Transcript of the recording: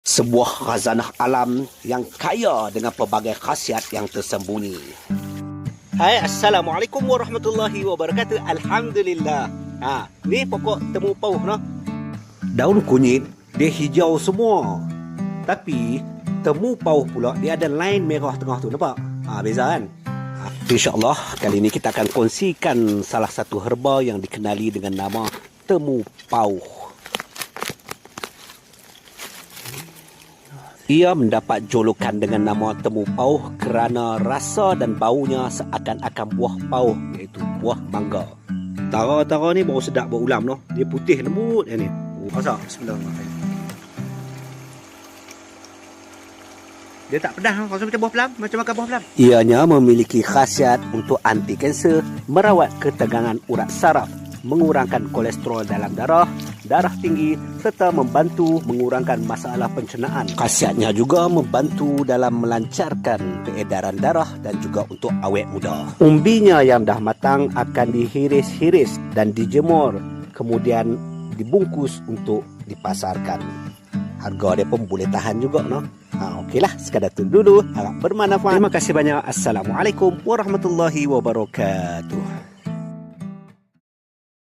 Sebuah khazanah alam yang kaya dengan pelbagai khasiat yang tersembunyi. Hai, Assalamualaikum warahmatullahi wabarakatuh. Alhamdulillah. Ha, ni pokok temu pauh no. Daun kunyit dia hijau semua. Tapi temu pauh pula dia ada line merah tengah tu nampak? Ha, beza kan? Ha, InsyaAllah kali ini kita akan kongsikan salah satu herba yang dikenali dengan nama temu pauh. Ia mendapat julukan dengan nama temu pauh kerana rasa dan baunya seakan-akan buah pauh iaitu buah mangga. Tara-tara ni baru sedap buat ulam noh. Dia putih lembut yang ni. Oh, masak. Bismillahirrahmanirrahim. Dia tak pedas, noh. rasa macam buah pelam, macam makan buah pelam. Ianya memiliki khasiat untuk anti kanser, merawat ketegangan urat saraf, mengurangkan kolesterol dalam darah, darah tinggi serta membantu mengurangkan masalah pencernaan. Khasiatnya juga membantu dalam melancarkan peredaran darah dan juga untuk awet muda. Umbinya yang dah matang akan dihiris-hiris dan dijemur kemudian dibungkus untuk dipasarkan. Harga dia pun boleh tahan juga no. Ha, Okeylah, sekadar tu dulu. Harap bermanfaat. Terima kasih banyak. Assalamualaikum warahmatullahi wabarakatuh.